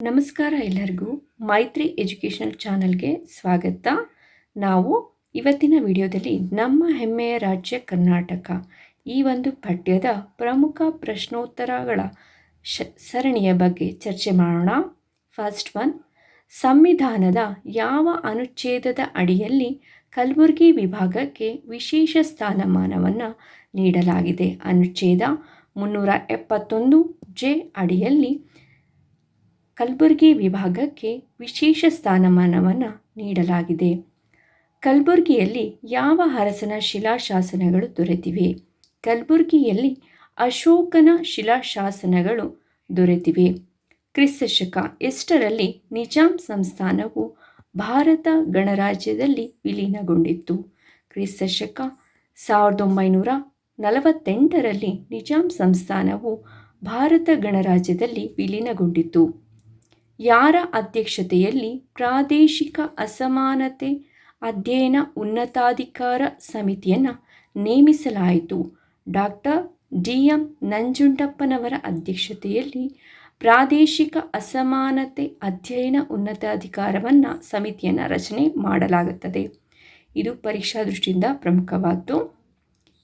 ನಮಸ್ಕಾರ ಎಲ್ಲರಿಗೂ ಮೈತ್ರಿ ಎಜುಕೇಷನಲ್ ಚಾನಲ್ಗೆ ಸ್ವಾಗತ. ನಾವು ಇವತ್ತಿನ ವಿಡಿಯೋದಲ್ಲಿ ನಮ್ಮ ಹೆಮ್ಮೆಯ ರಾಜ್ಯ ಕರ್ನಾಟಕ, ಈ ಒಂದು ಪಠ್ಯದ ಪ್ರಮುಖ ಪ್ರಶ್ನೋತ್ತರಗಳ ಶ, ಸರಣಿಯ ಬಗ್ಗೆ ಚರ್ಚೆ ಮಾಡೋಣ. ಫಸ್ಟ್ ಒನ್ ಸಂವಿಧಾನದ ಯಾವ ಅನುಚ್ಛೇದದ ಅಡಿಯಲ್ಲಿ ಕಲಬುರಗಿ ವಿಭಾಗಕ್ಕೆ ವಿಶೇಷ ಸ್ಥಾನಮಾನವನ್ನು ನೀಡಲಾಗಿದೆ? ಅನುಚ್ಛೇದ ಮುನ್ನೂರ ಎಪ್ಪತ್ತೊಂದು ಜೆ ಅಡಿಯಲ್ಲಿ ಕಲಬುರಗಿ ವಿಭಾಗಕ್ಕೆ ವಿಶೇಷ ಸ್ಥಾನಮಾನವನ್ನು ನೀಡಲಾಗಿದೆ. ಕಲಬುರಗಿಯಲ್ಲಿ ಯಾವ ಅರಸನ ಶಿಲಾಶಾಸನಗಳು ದೊರೆತಿವೆ? ಕಲಬುರಗಿಯಲ್ಲಿ ಅಶೋಕನ ಶಿಲಾಶಾಸನಗಳು ದೊರೆತಿವೆ. ಕ್ರಿಸ್ತಶಕ ಎಷ್ಟರಲ್ಲಿ ನಿಜಾಂ ಸಂಸ್ಥಾನವು ಭಾರತ ಗಣರಾಜ್ಯದಲ್ಲಿ ವಿಲೀನಗೊಂಡಿತ್ತು. ಕ್ರಿಸ್ತಶಕ ಸಾವಿರದ ಒಂಬೈನೂರ ನಲವತ್ತೆಂಟರಲ್ಲಿ ನಿಜಾಂ ಸಂಸ್ಥಾನವು ಭಾರತ ಗಣರಾಜ್ಯದಲ್ಲಿ ವಿಲೀನಗೊಂಡಿತು ಯಾರ ಅಧ್ಯಕ್ಷತೆಯಲ್ಲಿ ಪ್ರಾದೇಶಿಕ ಅಸಮಾನತೆ ಅಧ್ಯಯನ ಉನ್ನತಾಧಿಕಾರ ಸಮಿತಿಯನ್ನು ನೇಮಿಸಲಾಯಿತು? Doctor D. ಎಂ ನಂಜುಂಡಪ್ಪನವರ ಅಧ್ಯಕ್ಷತೆಯಲ್ಲಿ ಪ್ರಾದೇಶಿಕ ಅಸಮಾನತೆ ಅಧ್ಯಯನ ಉನ್ನತಾಧಿಕಾರವನ್ನು ಸಮಿತಿಯನ್ನು ರಚನೆ ಮಾಡಲಾಗುತ್ತದೆ. ಇದು ಪರೀಕ್ಷಾ ದೃಷ್ಟಿಯಿಂದ ಪ್ರಮುಖವಾದ್ದು.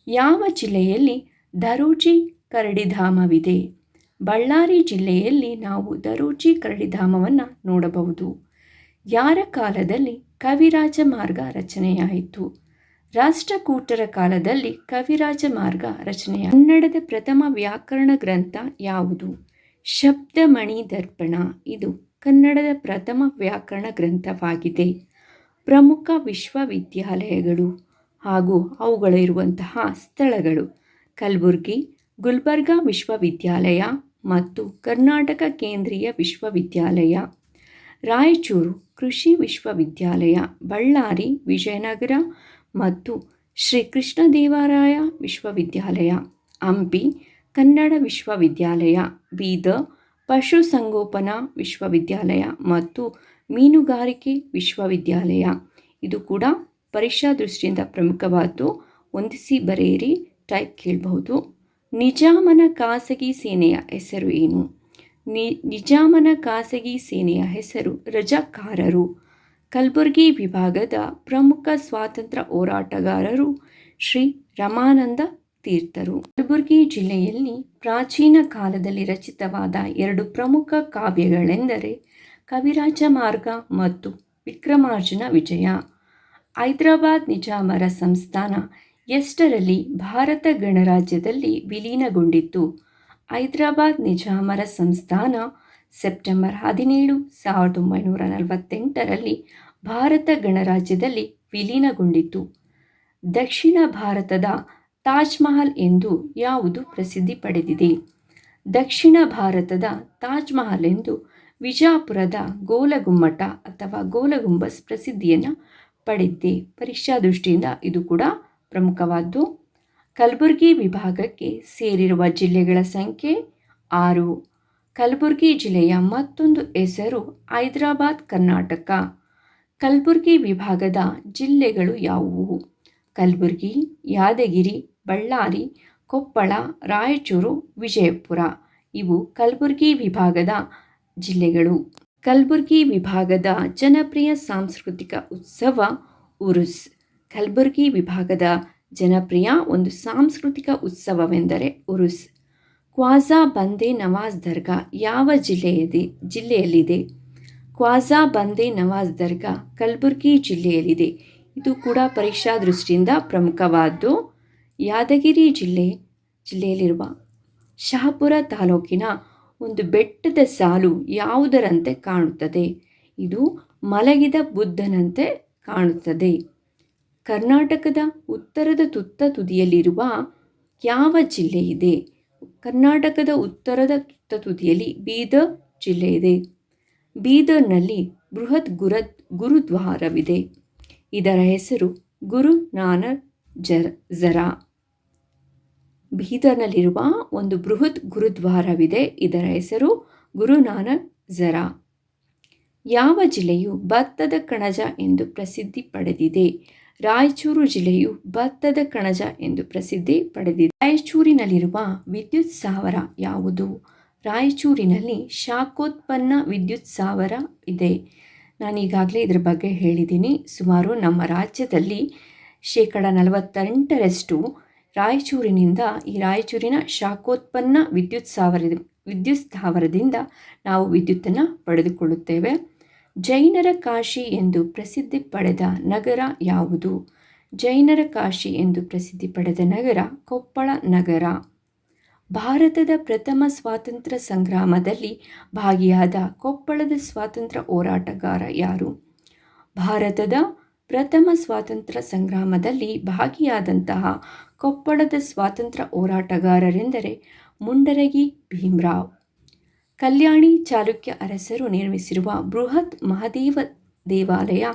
ಯಾವ ಜಿಲ್ಲೆಯಲ್ಲಿ ದರೋಜಿ ಕರಡಿಧಾಮವಿದೆ? ಬಳ್ಳಾರಿ ಜಿಲ್ಲೆಯಲ್ಲಿ ನಾವು ದರೋಜಿ ಕರಡಿಧಾಮವನ್ನು ನೋಡಬಹುದು. ಯಾರ ಕಾಲದಲ್ಲಿ ಕವಿರಾಜ ಮಾರ್ಗ ರಚನೆಯಾಯಿತು? ರಾಷ್ಟ್ರಕೂಟರ ಕಾಲದಲ್ಲಿ ಕವಿರಾಜ ಮಾರ್ಗ ರಚನೆಯ ಕನ್ನಡದ ಪ್ರಥಮ ವ್ಯಾಕರಣ ಗ್ರಂಥ ಯಾವುದು? ಶಬ್ದಮಣಿ ದರ್ಪಣ. ಇದು ಕನ್ನಡದ ಪ್ರಥಮ ವ್ಯಾಕರಣ ಗ್ರಂಥವಾಗಿದೆ. ಪ್ರಮುಖ ವಿಶ್ವವಿದ್ಯಾಲಯಗಳು ಹಾಗೂ ಅವುಗಳಿರುವಂತಹ ಸ್ಥಳಗಳು. ಕಲಬುರ್ಗಿ ಗುಲ್ಬರ್ಗಾ ವಿಶ್ವವಿದ್ಯಾಲಯ ಮತ್ತು ಕರ್ನಾಟಕ ಕೇಂದ್ರೀಯ ವಿಶ್ವವಿದ್ಯಾಲಯ, ರಾಯಚೂರು ಕೃಷಿ ವಿಶ್ವವಿದ್ಯಾಲಯ, ಬಳ್ಳಾರಿ ವಿಜಯನಗರ ಮತ್ತು ಶ್ರೀ ಕೃಷ್ಣದೇವರಾಯ ವಿಶ್ವವಿದ್ಯಾಲಯ, ಹಂಪಿ ಕನ್ನಡ ವಿಶ್ವವಿದ್ಯಾಲಯ ಬೀದರ್ ಪಶುಸಂಗೋಪನಾ ವಿಶ್ವವಿದ್ಯಾಲಯ ಮತ್ತು ಮೀನುಗಾರಿಕೆ ವಿಶ್ವವಿದ್ಯಾಲಯ. ಇದು ಕೂಡ ಪರೀಕ್ಷಾ ದೃಷ್ಟಿಯಿಂದ ಪ್ರಮುಖವಾದ್ದು. ಹೊಂದಿಸಿ ಬರೆಯಿರಿ, ಟೈಪ್ ಕೇಳಬಹುದು. ನಿಜಾಮನ ಖಾಸಗಿ ಸೇನೆಯ ಹೆಸರು ಏನು? ನಿ, ನಿಜಾಮನ ಖಾಸಗಿ ಸೇನೆಯ ಹೆಸರು ರಜಾಕಾರರು. ಕಲಬುರಗಿ ವಿಭಾಗದ ಪ್ರಮುಖ ಸ್ವಾತಂತ್ರ್ಯ ಹೋರಾಟಗಾರರು ಶ್ರೀ ರಮಾನಂದ ತೀರ್ಥರು. ಕಲಬುರಗಿ ಜಿಲ್ಲೆಯಲ್ಲಿ ಪ್ರಾಚೀನ ಕಾಲದಲ್ಲಿ ರಚಿತವಾದ ಎರಡು ಪ್ರಮುಖ ಕಾವ್ಯಗಳೆಂದರೆ ಕವಿರಾಜ ಮಾರ್ಗ ಮತ್ತು ವಿಕ್ರಮಾರ್ಜುನ ವಿಜಯ. ಹೈದರಾಬಾದ್ ನಿಜಾಮರ ಸಂಸ್ಥಾನ ಎಷ್ಟರಲ್ಲಿ ಭಾರತ ಗಣರಾಜ್ಯದಲ್ಲಿ ವಿಲೀನಗೊಂಡಿತ್ತು? ಹೈದರಾಬಾದ್ ನಿಜಾಮರ ಸಂಸ್ಥಾನ ಸೆಪ್ಟೆಂಬರ್ ಹದಿನೇಳು, ಸಾವಿರದ ಒಂಬೈನೂರ ನಲವತ್ತೆಂಟರಲ್ಲಿ ಭಾರತ ಗಣರಾಜ್ಯದಲ್ಲಿ ವಿಲೀನಗೊಂಡಿತು ದಕ್ಷಿಣ ಭಾರತದ ತಾಜ್ಮಹಲ್ ಎಂದು ಯಾವುದು ಪ್ರಸಿದ್ಧಿ ಪಡೆದಿದೆ? ದಕ್ಷಿಣ ಭಾರತದ ತಾಜ್ಮಹಲ್ ಎಂದು ವಿಜಾಪುರದ ಗೋಲಗುಮ್ಮಟ ಅಥವಾ ಗೋಲಗುಂಬಸ್ ಪ್ರಸಿದ್ಧಿಯನ್ನು ಪಡೆದಿದೆ. ಪರೀಕ್ಷಾ ದೃಷ್ಟಿಯಿಂದ ಇದು ಕೂಡ ಪ್ರಮುಖವಾದ್ದು. ಕಲಬುರಗಿ ವಿಭಾಗಕ್ಕೆ ಸೇರಿರುವ ಜಿಲ್ಲೆಗಳ ಸಂಖ್ಯೆ ಆರು. ಕಲಬುರಗಿ ಜಿಲ್ಲೆಯ ಮತ್ತೊಂದು ಹೆಸರು ಹೈದರಾಬಾದ್, ಕರ್ನಾಟಕ. ಕಲಬುರಗಿ ವಿಭಾಗದ ಜಿಲ್ಲೆಗಳು ಯಾವುವು? ಕಲಬುರಗಿ, ಯಾದಗಿರಿ, ಬಳ್ಳಾರಿ, ಕೊಪ್ಪಳ, ರಾಯಚೂರು, ವಿಜಯಪುರ. ಇವು ಕಲಬುರಗಿ ವಿಭಾಗದ ಜಿಲ್ಲೆಗಳು. ಕಲಬುರಗಿ ವಿಭಾಗದ ಜನಪ್ರಿಯ ಸಾಂಸ್ಕೃತಿಕ ಉತ್ಸವ ಉರುಸ್. ಕಲಬುರಗಿ ವಿಭಾಗದ ಜನಪ್ರಿಯ ಒಂದು ಸಾಂಸ್ಕೃತಿಕ ಉತ್ಸವವೆಂದರೆ ಉರುಸ್. ಕ್ವಾಜಾ ಬಂದೆ ನವಾಜ್ ದರ್ಗಾ ಯಾವ ಜಿಲ್ಲೆಯದಿ, ಜಿಲ್ಲೆಯಲ್ಲಿದೆ? ಕ್ವಾಜಾ ಬಂದೆ ನವಾಜ್ ದರ್ಗಾ ಕಲಬುರಗಿ ಜಿಲ್ಲೆಯಲ್ಲಿದೆ. ಇದು ಕೂಡ ಪರೀಕ್ಷಾ ದೃಷ್ಟಿಯಿಂದ ಪ್ರಮುಖವಾದ್ದು. ಯಾದಗಿರಿ ಜಿಲ್ಲೆ, ಜಿಲ್ಲೆಯಲ್ಲಿರುವ ಶಹಾಪುರ ತಾಲೂಕಿನ ಒಂದು ಬೆಟ್ಟದ ಸಾಲು ಯಾವುದರಂತೆ ಕಾಣುತ್ತದೆ? ಇದು ಮಲಗಿದ ಬುದ್ಧನಂತೆ ಕಾಣುತ್ತದೆ. ಕರ್ನಾಟಕದ ಉತ್ತರದ ತುತ್ತ ತುದಿಯಲ್ಲಿರುವ ಯಾವ ಜಿಲ್ಲೆ ಇದೆ? ಕರ್ನಾಟಕದ ಉತ್ತರದ ತುತ್ತ ತುದಿಯಲ್ಲಿ ಬೀದರ್ ಜಿಲ್ಲೆ ಇದೆ. ಬೀದರ್ನಲ್ಲಿ ಬೃಹತ್ ಗುರ, ಗುರುದ್ವಾರವಿದೆ. ಇದರ ಹೆಸರು ಗುರು ನಾನಕ್ ಜರ್, ಜರಾ. ಬೀದರ್ನಲ್ಲಿರುವ ಒಂದು ಬೃಹತ್ ಗುರುದ್ವಾರವಿದೆ. ಇದರ ಹೆಸರು ಗುರು ನಾನಕ್ ಜರಾ. ಯಾವ ಜಿಲ್ಲೆಯು ಭತ್ತದ ಕಣಜ ಎಂದು ಪ್ರಸಿದ್ಧಿ ಪಡೆದಿದೆ? ರಾಯಚೂರು ಜಿಲ್ಲೆಯು ಭತ್ತದ ಕಣಜ ಎಂದು ಪ್ರಸಿದ್ಧಿ ಪಡೆದಿದೆ. ರಾಯಚೂರಿನಲ್ಲಿರುವ ವಿದ್ಯುತ್ ಸ್ಥಾವರ ಯಾವುದು? ರಾಯಚೂರಿನಲ್ಲಿ ಶಾಖೋತ್ಪನ್ನ ವಿದ್ಯುತ್ ಸ್ಥಾವರ ಇದೆ. ನಾನೀಗಾಗಲೇ ಇದರ ಬಗ್ಗೆ ಹೇಳಿದ್ದೀನಿ. ಸುಮಾರು ನಮ್ಮ ರಾಜ್ಯದಲ್ಲಿ ಶೇಕಡ ನಲವತ್ತೆಂಟರಷ್ಟು ರಾಯಚೂರಿನಿಂದ ಈ ರಾಯಚೂರಿನ ಶಾಖೋತ್ಪನ್ನ ವಿದ್ಯುತ್ ಸ್ಥಾವರ ವಿದ್ಯುತ್ ಸ್ಥಾವರದಿಂದ ನಾವು ವಿದ್ಯುತ್ತನ್ನು ಪಡೆದುಕೊಳ್ಳುತ್ತೇವೆ. ಜೈನರ ಕಾಶಿ ಎಂದು ಪ್ರಸಿದ್ಧಿ ಪಡೆದ ನಗರ ಯಾವುದು? ಜೈನರ ಕಾಶಿ ಎಂದು ಪ್ರಸಿದ್ಧಿ ಪಡೆದ ನಗರ ಕೊಪ್ಪಳ ನಗರ. ಭಾರತದ ಪ್ರಥಮ ಸ್ವಾತಂತ್ರ್ಯ ಸಂಗ್ರಾಮದಲ್ಲಿ ಭಾಗಿಯಾದ ಕೊಪ್ಪಳದ ಸ್ವಾತಂತ್ರ್ಯ ಹೋರಾಟಗಾರ ಯಾರು? ಭಾರತದ ಪ್ರಥಮ ಸ್ವಾತಂತ್ರ್ಯ ಸಂಗ್ರಾಮದಲ್ಲಿ ಭಾಗಿಯಾದಂತಹ ಕೊಪ್ಪಳದ ಸ್ವಾತಂತ್ರ್ಯ ಹೋರಾಟಗಾರರೆಂದರೆ ಮುಂಡರಗಿ ಭೀಮರಾವ್. ಕಲ್ಯಾಣಿ ಚಾಲುಕ್ಯ ಅರಸರು ನಿರ್ಮಿಸಿರುವ ಬೃಹತ್ ಮಹಾದೇವ ದೇವಾಲಯ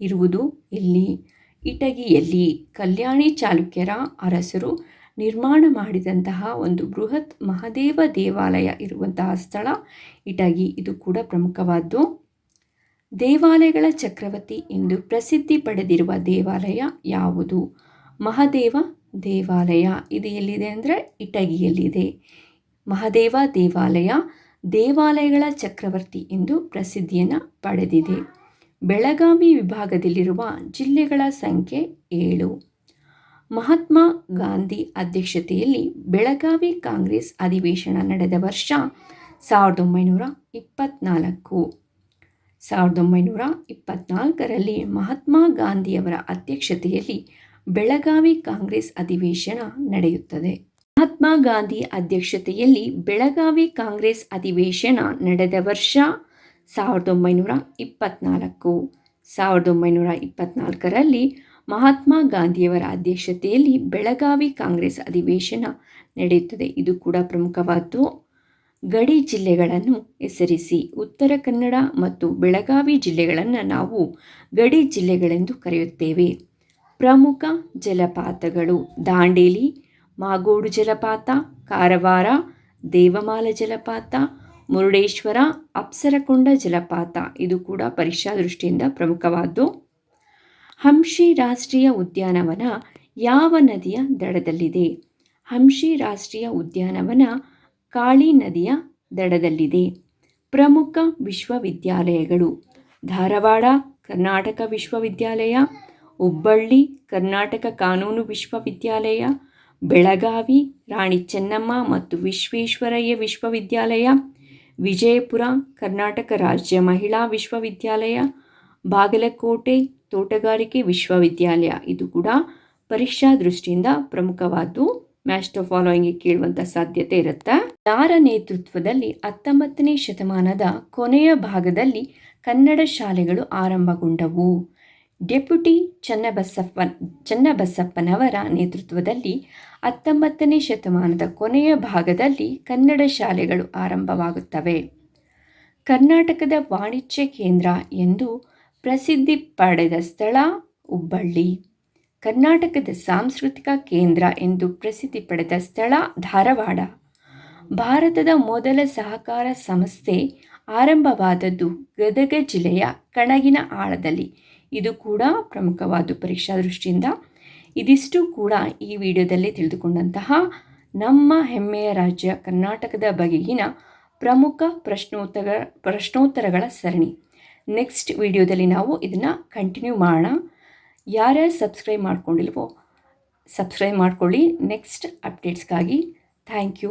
ಇರುವುದು ಇಲ್ಲಿ. ಇಟಗಿಯಲ್ಲಿ ಕಲ್ಯಾಣಿ ಚಾಲುಕ್ಯರ ಅರಸರು ನಿರ್ಮಾಣ ಮಾಡಿದಂತಹ ಒಂದು ಬೃಹತ್ ಮಹಾದೇವ ದೇವಾಲಯ ಇರುವಂತಹ ಸ್ಥಳ ಇಟಗಿ. ಇದು ಕೂಡ ಪ್ರಮುಖವಾದ್ದು. ದೇವಾಲಯಗಳ ಚಕ್ರವರ್ತಿ ಎಂದು ಪ್ರಸಿದ್ಧಿ ಪಡೆದಿರುವ ದೇವಾಲಯ ಯಾವುದು? ಮಹಾದೇವ ದೇವಾಲಯ. ಇದು ಎಲ್ಲಿದೆ ಅಂದರೆ ಇಟಗಿಯಲ್ಲಿದೆ. ಮಹಾದೇವ ದೇವಾಲಯ ದೇವಾಲಯಗಳ ಚಕ್ರವರ್ತಿ ಎಂದು ಪ್ರಸಿದ್ಧಿಯನ್ನು ಪಡೆದಿದೆ. ಬೆಳಗಾವಿ ವಿಭಾಗದಲ್ಲಿರುವ ಜಿಲ್ಲೆಗಳ ಸಂಖ್ಯೆ ಏಳು. ಮಹಾತ್ಮ ಗಾಂಧಿ ಅಧ್ಯಕ್ಷತೆಯಲ್ಲಿ ಬೆಳಗಾವಿ ಕಾಂಗ್ರೆಸ್ ಅಧಿವೇಶನ ನಡೆದ ವರ್ಷ ಸಾವಿರದ ಒಂಬೈನೂರ ಇಪ್ಪತ್ತ್ನಾಲ್ಕು ಸಾವಿರದ ಒಂಬೈನೂರ ಇಪ್ಪತ್ತ್ನಾಲ್ಕರಲ್ಲಿ ಮಹಾತ್ಮ ಗಾಂಧಿಯವರ ಅಧ್ಯಕ್ಷತೆಯಲ್ಲಿ ಬೆಳಗಾವಿ ಕಾಂಗ್ರೆಸ್ ಅಧಿವೇಶನ ನಡೆಯುತ್ತದೆ. ಮಹಾತ್ಮ ಗಾಂಧಿ ಅಧ್ಯಕ್ಷತೆಯಲ್ಲಿ ಬೆಳಗಾವಿ ಕಾಂಗ್ರೆಸ್ ಅಧಿವೇಶನ ನಡೆದ ವರ್ಷ ಸಾವಿರದ ಒಂಬೈನೂರ ಇಪ್ಪತ್ನಾಲ್ಕು. ಸಾವಿರದ ಒಂಬೈನೂರ ಇಪ್ಪತ್ನಾಲ್ಕರಲ್ಲಿ ಮಹಾತ್ಮ ಗಾಂಧಿಯವರ ಅಧ್ಯಕ್ಷತೆಯಲ್ಲಿ ಬೆಳಗಾವಿ ಕಾಂಗ್ರೆಸ್ ಅಧಿವೇಶನ ನಡೆಯುತ್ತದೆ. ಇದು ಕೂಡ ಪ್ರಮುಖವಾದ್ದು. ಗಡಿ ಜಿಲ್ಲೆಗಳನ್ನು ಹೆಸರಿಸಿ ಉತ್ತರ ಕನ್ನಡ ಮತ್ತು ಬೆಳಗಾವಿ ಜಿಲ್ಲೆಗಳನ್ನು ನಾವು ಗಡಿ ಜಿಲ್ಲೆಗಳೆಂದು ಕರೆಯುತ್ತೇವೆ. ಪ್ರಮುಖ ಜಲಪಾತಗಳು ದಾಂಡೇಲಿ ಮಾಗೋಡು ಜಲಪಾತ, ಕಾರವಾರ, ದೇವಮಾಲ ಜಲಪಾತ, ಮುರುಡೇಶ್ವರ, ಅಪ್ಸರಕೊಂಡ ಜಲಪಾತ. ಇದು ಕೂಡ ಪರೀಕ್ಷಾ ದೃಷ್ಟಿಯಿಂದ ಪ್ರಮುಖವಾದ್ದು. ಹಂಶಿ ರಾಷ್ಟ್ರೀಯ ಉದ್ಯಾನವನ ಯಾವ ನದಿಯ ದಡದಲ್ಲಿದೆ? ಹಂಶಿ ರಾಷ್ಟ್ರೀಯ ಉದ್ಯಾನವನ ಕಾಳಿ ನದಿಯ ದಡದಲ್ಲಿದೆ. ಪ್ರಮುಖ ವಿಶ್ವವಿದ್ಯಾಲಯಗಳು ಧಾರವಾಡ, ಕರ್ನಾಟಕ ವಿಶ್ವವಿದ್ಯಾಲಯ, ಹುಬ್ಬಳ್ಳಿ, ಕರ್ನಾಟಕ ಕಾನೂನು ವಿಶ್ವವಿದ್ಯಾಲಯ ಬೆಳಗಾವಿ, ರಾಣಿ ಚೆನ್ನಮ್ಮ ಮತ್ತು ವಿಶ್ವೇಶ್ವರಯ್ಯ ವಿಶ್ವವಿದ್ಯಾಲಯ, ವಿಜಯಪುರ, ಕರ್ನಾಟಕ ರಾಜ್ಯ ಮಹಿಳಾ ವಿಶ್ವವಿದ್ಯಾಲಯ, ಬಾಗಲಕೋಟೆ, ತೋಟಗಾರಿಕೆ ವಿಶ್ವವಿದ್ಯಾಲಯ. ಇದು ಕೂಡ ಪರೀಕ್ಷಾ ದೃಷ್ಟಿಯಿಂದ ಪ್ರಮುಖವಾದ್ದು. ಮ್ಯಾಸ್ಟರ್ ಫಾಲೋಯಿಂಗ್ ಕೇಳುವಂಥ ಸಾಧ್ಯತೆ ಇರುತ್ತೆ? ಯಾರ ನೇತೃತ್ವದಲ್ಲಿ ಹತ್ತೊಂಬತ್ತನೇ ಶತಮಾನದ ಕೊನೆಯ ಭಾಗದಲ್ಲಿ ಕನ್ನಡ ಶಾಲೆಗಳು ಆರಂಭಗೊಂಡವು? ಡೆಪ್ಯುಟಿ ಚನ್ನಬಸಪ್ಪ ಚನ್ನಬಸಪ್ಪನವರ ನೇತೃತ್ವದಲ್ಲಿ ಹತ್ತೊಂಬತ್ತನೇ ಶತಮಾನದ ಕೊನೆಯ ಭಾಗದಲ್ಲಿ ಕನ್ನಡ ಶಾಲೆಗಳು ಆರಂಭವಾಗುತ್ತವೆ. ಕರ್ನಾಟಕದ ವಾಣಿಜ್ಯ ಕೇಂದ್ರ ಎಂದು ಪ್ರಸಿದ್ಧಿ ಪಡೆದ ಸ್ಥಳ ಹುಬ್ಬಳ್ಳಿ. ಕರ್ನಾಟಕದ ಸಾಂಸ್ಕೃತಿಕ ಕೇಂದ್ರ ಎಂದು ಪ್ರಸಿದ್ಧಿ ಪಡೆದ ಸ್ಥಳ ಧಾರವಾಡ. ಭಾರತದ ಮೊದಲ ಸಹಕಾರ ಸಂಸ್ಥೆ ಆರಂಭವಾದದ್ದು ಗದಗ ಜಿಲ್ಲೆಯ ಕಣಗಿನ ಆಳದಲ್ಲಿ. ಇದು ಕೂಡ ಪ್ರಮುಖವಾದ ಪರೀಕ್ಷಾ ದೃಷ್ಟಿಯಿಂದ. ಇದಿಷ್ಟು ಕೂಡ ಈ ವಿಡಿಯೋದಲ್ಲಿ ತಿಳಿದುಕೊಂಡಂತಹ ನಮ್ಮ ಹೆಮ್ಮೆಯ ರಾಜ್ಯ ಕರ್ನಾಟಕದ ಬಗೆಗಿನ ಪ್ರಮುಖ ಪ್ರಶ್ನೋತ್ತರ, ಪ್ರಶ್ನೋತ್ತರಗಳ ಸರಣಿ. ನೆಕ್ಸ್ಟ್ ವಿಡಿಯೋದಲ್ಲಿ ನಾವು ಇದನ್ನು ಕಂಟಿನ್ಯೂ ಮಾಡೋಣ. ಯಾರ್ಯಾರು ಸಬ್ಸ್ಕ್ರೈಬ್ ಮಾಡ್ಕೊಂಡಿಲ್ವೋ ಸಬ್ಸ್ಕ್ರೈಬ್ ಮಾಡ್ಕೊಳ್ಳಿ. ನೆಕ್ಸ್ಟ್ ಅಪ್ಡೇಟ್ಸ್ಗಾಗಿ ಥ್ಯಾಂಕ್ ಯು